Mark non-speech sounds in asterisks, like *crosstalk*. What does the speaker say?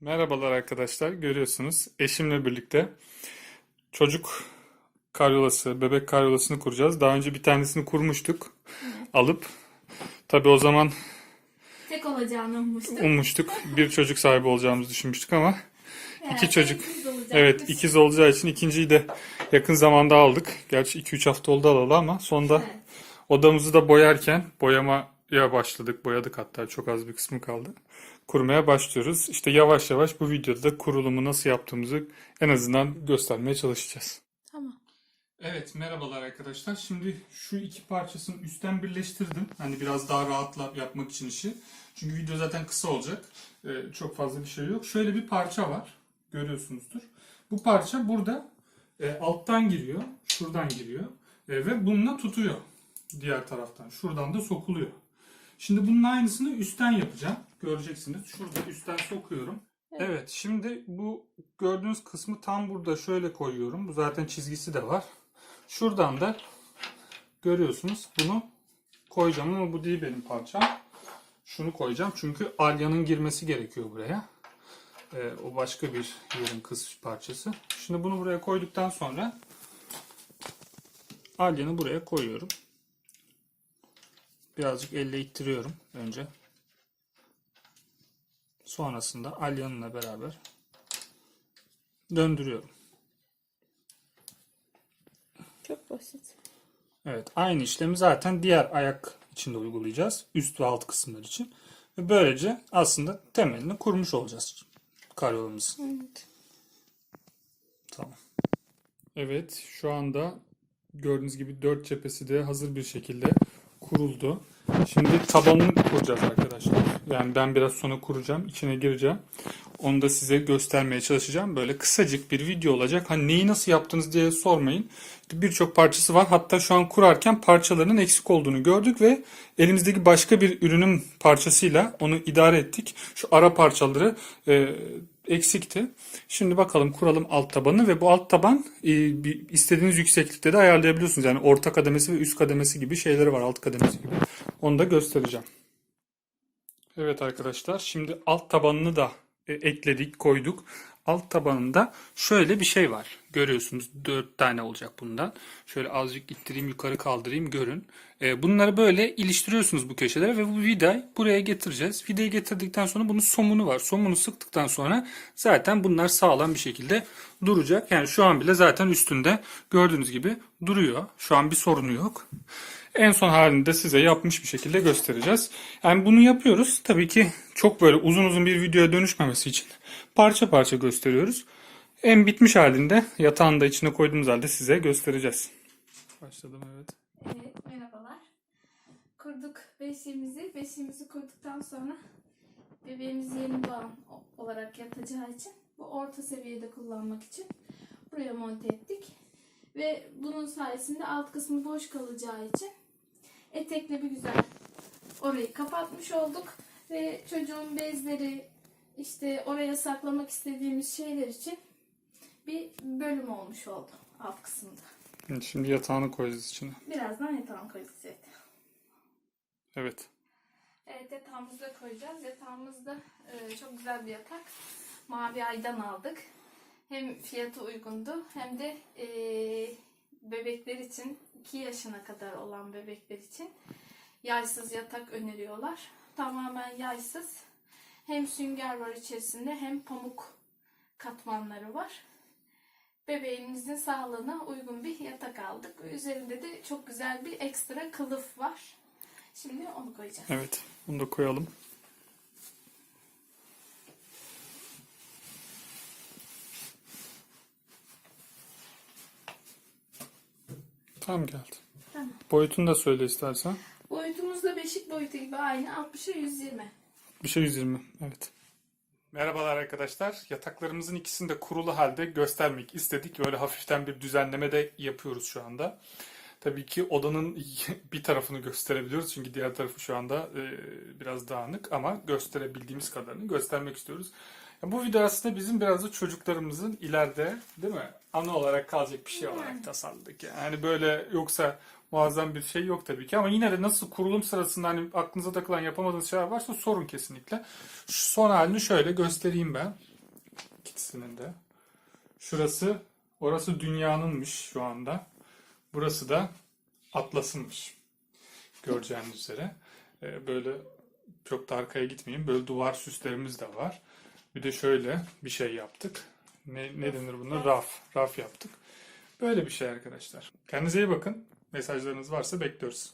Merhabalar arkadaşlar. Görüyorsunuz eşimle birlikte çocuk karyolası, bebek karyolasını kuracağız. Daha önce bir tanesini kurmuştuk alıp. Tabii o zaman Tek olacağını ummuştuk. ummuştuk. Bir çocuk sahibi olacağımızı düşünmüştük ama Herhalde iki çocuk. ikiz evet ikiz olacağı için ikinciyi de yakın zamanda aldık. Gerçi 2-3 hafta oldu alalı ama sonda Evet. odamızı da boyarken boyamaya başladık. Boyadık hatta çok az bir kısmı kaldı. Kurmaya başlıyoruz. İşte yavaş yavaş bu videoda da kurulumu nasıl yaptığımızı en azından göstermeye çalışacağız. Tamam. Evet merhabalar arkadaşlar. Şimdi şu iki parçasını üstten birleştirdim. Hani biraz daha rahatla yapmak için işi. Çünkü video zaten kısa olacak. Ee, çok fazla bir şey yok. Şöyle bir parça var. Görüyorsunuzdur. Bu parça burada e, alttan giriyor. Şuradan giriyor. E, ve bununla tutuyor. Diğer taraftan. Şuradan da sokuluyor. Şimdi bunun aynısını üstten yapacağım. Göreceksiniz. Şurada üstten sokuyorum. Evet, şimdi bu gördüğünüz kısmı tam burada şöyle koyuyorum. Bu zaten çizgisi de var. Şuradan da görüyorsunuz bunu koyacağım ama bu değil benim parçam. Şunu koyacağım çünkü alyanın girmesi gerekiyor buraya. Ee, o başka bir yerin kız parçası. Şimdi bunu buraya koyduktan sonra alyanı buraya koyuyorum. Birazcık elle ittiriyorum önce. Sonrasında alyanınla beraber döndürüyorum. Çok basit. Evet, aynı işlemi zaten diğer ayak içinde uygulayacağız. Üst ve alt kısımlar için. Ve böylece aslında temelini kurmuş olacağız karyolamızın. Evet. Tamam. Evet, şu anda gördüğünüz gibi dört cephesi de hazır bir şekilde kuruldu. Şimdi tabanını kuracağız arkadaşlar. Yani ben biraz sonra kuracağım, içine gireceğim. Onu da size göstermeye çalışacağım. Böyle kısacık bir video olacak. Hani neyi nasıl yaptınız diye sormayın. Birçok parçası var. Hatta şu an kurarken parçalarının eksik olduğunu gördük ve elimizdeki başka bir ürünün parçasıyla onu idare ettik. Şu ara parçaları e, eksikti. Şimdi bakalım kuralım alt tabanı ve bu alt taban e, istediğiniz yükseklikte de ayarlayabiliyorsunuz. Yani orta kademesi ve üst kademesi gibi şeyleri var alt kademesi gibi. Onu da göstereceğim. Evet arkadaşlar şimdi alt tabanını da e, ekledik koyduk. Alt tabanında şöyle bir şey var. Görüyorsunuz dört tane olacak bundan. Şöyle azıcık ittireyim yukarı kaldırayım görün. E, bunları böyle iliştiriyorsunuz bu köşelere ve bu vidayı buraya getireceğiz. Vidayı getirdikten sonra bunun somunu var. Somunu sıktıktan sonra zaten bunlar sağlam bir şekilde duracak. Yani şu an bile zaten üstünde gördüğünüz gibi duruyor. Şu an bir sorunu yok. En son halini de size yapmış bir şekilde göstereceğiz. Yani bunu yapıyoruz. Tabii ki çok böyle uzun uzun bir videoya dönüşmemesi için parça parça gösteriyoruz. En bitmiş halinde yatağını da içine koyduğumuz halde size göstereceğiz. Başladım evet. Evet, merhabalar. Kurduk beşiğimizi. Beşiğimizi kurduktan sonra bebeğimiz yeni doğan olarak yatacağı için bu orta seviyede kullanmak için buraya monte ettik. Ve bunun sayesinde alt kısmı boş kalacağı için etekle bir güzel orayı kapatmış olduk. Ve çocuğun bezleri işte oraya saklamak istediğimiz şeyler için bir bölüm olmuş oldu alt kısımda. Şimdi yatağını koyacağız içine. Birazdan yatağın koyacağız. Evet. Evet. Evet yatağımızı da koyacağız. Yatağımız da e, çok güzel bir yatak. Mavi Ay'dan aldık. Hem fiyatı uygundu hem de e, bebekler için 2 yaşına kadar olan bebekler için yaysız yatak öneriyorlar. Tamamen yaysız. Hem sünger var içerisinde hem pamuk katmanları var. Bebeğimizin sağlığına uygun bir yatak aldık. Üzerinde de çok güzel bir ekstra kılıf var. Şimdi onu koyacağız. Evet. Bunu da koyalım. Tam geldi. Tamam. Boyutunu da söyle istersen. Boyutumuz da beşik boyutu gibi aynı. 60'a 120. Bir şey 120. Evet. Merhabalar arkadaşlar. Yataklarımızın ikisini de kurulu halde göstermek istedik. Böyle hafiften bir düzenleme de yapıyoruz şu anda. Tabii ki odanın *laughs* bir tarafını gösterebiliyoruz. Çünkü diğer tarafı şu anda e, biraz dağınık ama gösterebildiğimiz kadarını göstermek istiyoruz. Bu video aslında bizim biraz da çocuklarımızın ileride değil mi anı olarak kalacak bir şey olarak tasarladık. Yani böyle yoksa muazzam bir şey yok tabii ki ama yine de nasıl kurulum sırasında hani aklınıza takılan yapamadığınız şeyler varsa sorun kesinlikle. Şu son halini şöyle göstereyim ben. İkisinin de. Şurası, orası dünyanınmış şu anda. Burası da Atlas'ınmış. Göreceğiniz üzere. Ee, Böyle çok da arkaya gitmeyeyim. Böyle duvar süslerimiz de var. Bir de şöyle bir şey yaptık. Ne, ne denir buna? Raf. Raf yaptık. Böyle bir şey arkadaşlar. Kendinize iyi bakın. Mesajlarınız varsa bekliyoruz.